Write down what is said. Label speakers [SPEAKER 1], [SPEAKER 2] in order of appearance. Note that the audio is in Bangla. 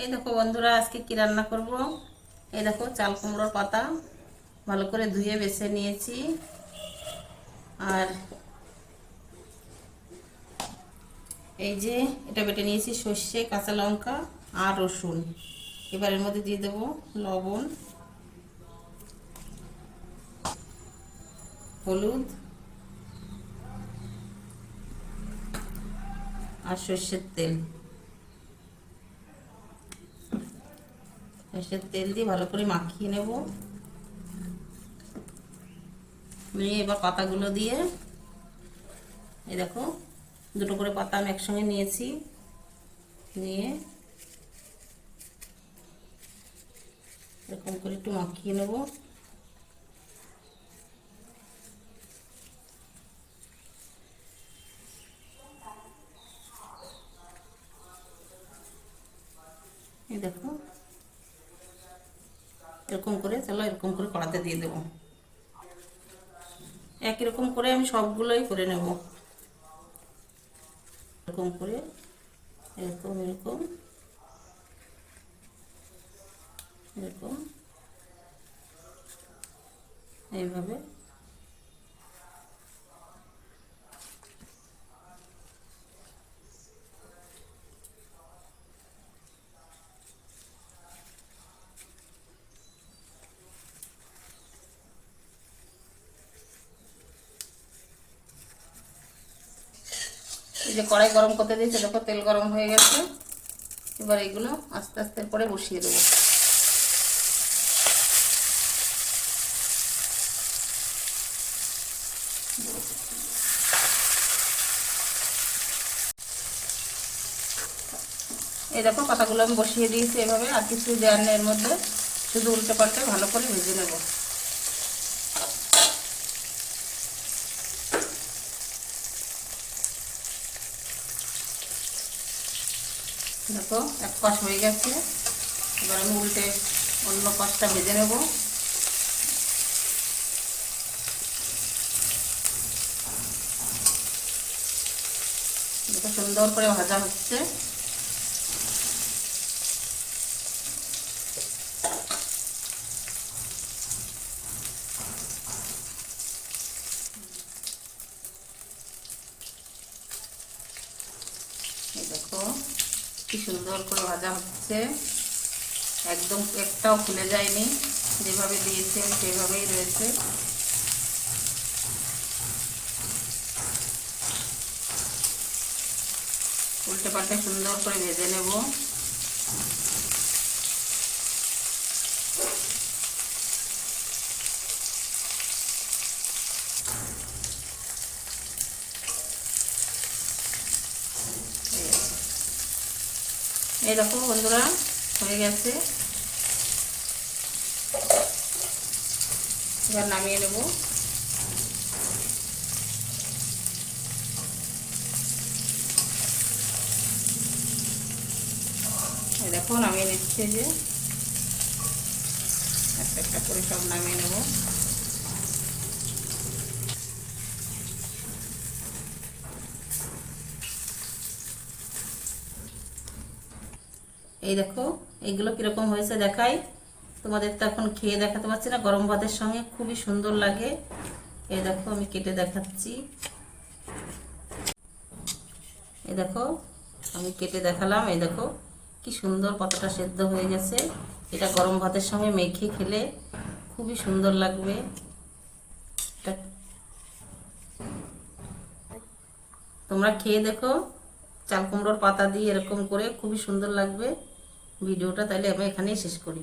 [SPEAKER 1] এই দেখো বন্ধুরা, আজকে কি রান্না করব? এই দেখো চাল কুমড়োর পাতা ভালো করে ধুয়ে বেছে নিয়েছি। আর এই যে এটা বেটে নিয়েছি সর্ষে, কাঁচা লঙ্কা আর রসুন। এবার এর মধ্যে দিয়ে দেবো লবণ, হলুদ আর সর্ষের তেল। সর্ষের তেল দিয়ে ভালো করে মাখিয়ে নেব। নিয়ে এবার পাতাগুলো দিয়ে, এই দেখো, দুটো করে পাতা আমি একসঙ্গে নিয়েছি। নিয়ে এরকম করে একটু মাখিয়ে নেব। এই দেখো এরকম করে, চলো এরকম করে কড়াতে দিয়ে দেবো। একই রকম করে আমি সবগুলোই করে নেব। এরকম করে, এরকম এরকম এরকম, এইভাবে। যে কড়াই গরম করতে দিয়েছে, দেখো তেল গরম হয়ে গেছে। এবার এইগুলো আস্তে আস্তে করে বসিয়ে দেবো। এই দেখো পাতাগুলো আমি বসিয়ে দিয়েছি এভাবে, আর কিছু দেওয়ার নেই এর মধ্যে। শুধু উল্টে পাল্টে ভালো করে ভেজে নেব। দেখো, এক পাশ হয়ে গেছে। এবার আমি উল্টে অন্য পাশটা ভেজে নেব। দেখো, সুন্দর করে ভাজা হচ্ছে। দেখো। কি সুন্দর করে ভাজা হচ্ছে। একদম একটাও খুলে যায়নি। যেভাবে দিয়েছেন সেভাবেই রয়েছে। উল্টে পাল্টে সুন্দর করে ভেজে নেব। এই দেখো বন্ধুরা, হয়ে গেছে। এবার নামিয়ে নেব। দেখো, নামিয়ে নিচ্ছে যে। একটা একটা করে সব নামিয়ে নেব। এই দেখো, এইগুলো কীরকম হয়েছে দেখাই। তোমাদের তো এখন খেয়ে দেখাতে পারছি না, গরম ভাতের সঙ্গে খুবই সুন্দর লাগে। এই দেখো, আমি কেটে দেখাচ্ছি। এই দেখো, আমি কেটে দেখালাম, এই দেখো, কি সুন্দর পাতাটা সেদ্ধ হয়ে গেছে। এটা গরম ভাতের সঙ্গে মেখে খেলে খুবই সুন্দর লাগবে। তোমরা খেয়ে দেখো, চাল কুমড়োর পাতা দিয়ে এরকম করে খুবই সুন্দর লাগবে। ভিডিওটা তাহলে আমি এখানেই শেষ করি।